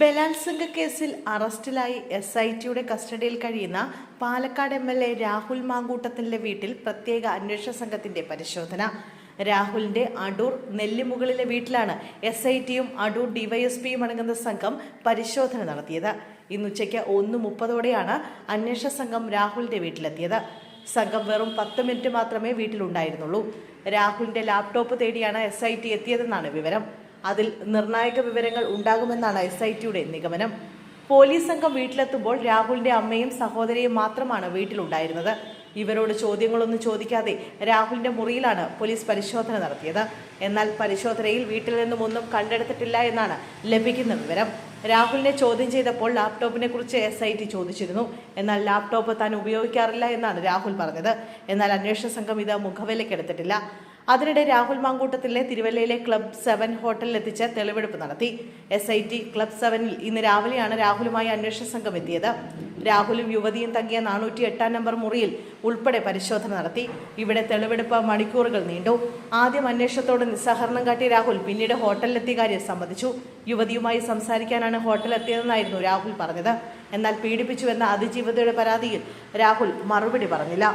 ബലാത്സംഗ കേസിൽ അറസ്റ്റിലായി എസ് ഐ ടിയുടെ കസ്റ്റഡിയിൽ കഴിയുന്ന Palakkad M L A Rahul മാങ്കൂട്ടത്തിന്റെ വീട്ടിൽ പ്രത്യേക അന്വേഷണ സംഘത്തിന്റെ പരിശോധന. രാഹുലിന്റെ അടൂർ നെല്ലിമുകളിലെ വീട്ടിലാണ് എസ് ഐ ടിയും അടൂർ ഡിവൈഎസ്പിയും അടങ്ങുന്ന സംഘം പരിശോധന നടത്തിയത്. ഇന്നുച്ചയ്ക്ക് ഒന്ന് മുപ്പതോടെയാണ് അന്വേഷണ സംഘം രാഹുലിന്റെ വീട്ടിലെത്തിയത്. സംഘം വെറും പത്ത് മിനിറ്റ് മാത്രമേ വീട്ടിലുണ്ടായിരുന്നുള്ളൂ. രാഹുലിന്റെ ലാപ്ടോപ്പ് തേടിയാണ് എസ് ഐ ടി എത്തിയതെന്നാണ് വിവരം. അതിൽ നിർണായക വിവരങ്ങൾ ഉണ്ടാകുമെന്നാണ് എസ് ഐ ടിയുടെ നിഗമനം. പോലീസ് സംഘം വീട്ടിലെത്തുമ്പോൾ രാഹുലിന്റെ അമ്മയും സഹോദരിയും മാത്രമാണ് വീട്ടിലുണ്ടായിരുന്നത്. ഇവരോട് ചോദ്യങ്ങളൊന്നും ചോദിക്കാതെ രാഹുലിന്റെ മുറിയിലാണ് പോലീസ് പരിശോധന നടത്തിയത്. എന്നാൽ പരിശോധനയിൽ വീട്ടിൽ നിന്നും ഒന്നും കണ്ടെടുത്തിട്ടില്ല എന്നാണ് ലഭിക്കുന്ന വിവരം. രാഹുലിനെ ചോദ്യം ചെയ്തപ്പോൾ ലാപ്ടോപ്പിനെ കുറിച്ച് എസ് ഐ ടി ചോദിച്ചിരുന്നു. എന്നാൽ ലാപ്ടോപ്പ് താൻ ഉപയോഗിക്കാറില്ല എന്നാണ് രാഹുൽ പറഞ്ഞത്. എന്നാൽ അന്വേഷണ സംഘം ഇത് മുഖവിലക്കെടുത്തിട്ടില്ല അതിനിടെ രാഹുൽ മാങ്കൂട്ടത്തിലെ തിരുവല്ലയിലെ ക്ലബ് സെവൻ ഹോട്ടലിലെത്തിച്ച് തെളിവെടുപ്പ് നടത്തി. എസ് ഐ ടി ക്ലബ് സെവനിൽ ഇന്ന് രാവിലെയാണ് രാഹുലുമായി അന്വേഷണ സംഘം എത്തിയത്. രാഹുലും യുവതിയും തങ്ങിയ നാനൂറ്റി എട്ടാം നമ്പർ മുറിയിൽ ഉൾപ്പെടെ പരിശോധന നടത്തി. ഇവിടെ തെളിവെടുപ്പ് മണിക്കൂറുകൾ നീണ്ടു. ആദ്യം അന്വേഷണത്തോട് നിസ്സഹകരണം കാട്ടിയ രാഹുൽ പിന്നീട് ഹോട്ടലിലെത്തിയ കാര്യം സമ്മതിച്ചു. യുവതിയുമായി സംസാരിക്കാനാണ് ഹോട്ടലിലെത്തിയതെന്നായിരുന്നു രാഹുൽ പറഞ്ഞത്. എന്നാൽ പീഡിപ്പിച്ചുവെന്ന അതിജീവിതയുടെ പരാതിയിൽ രാഹുൽ മറുപടി പറഞ്ഞില്ല.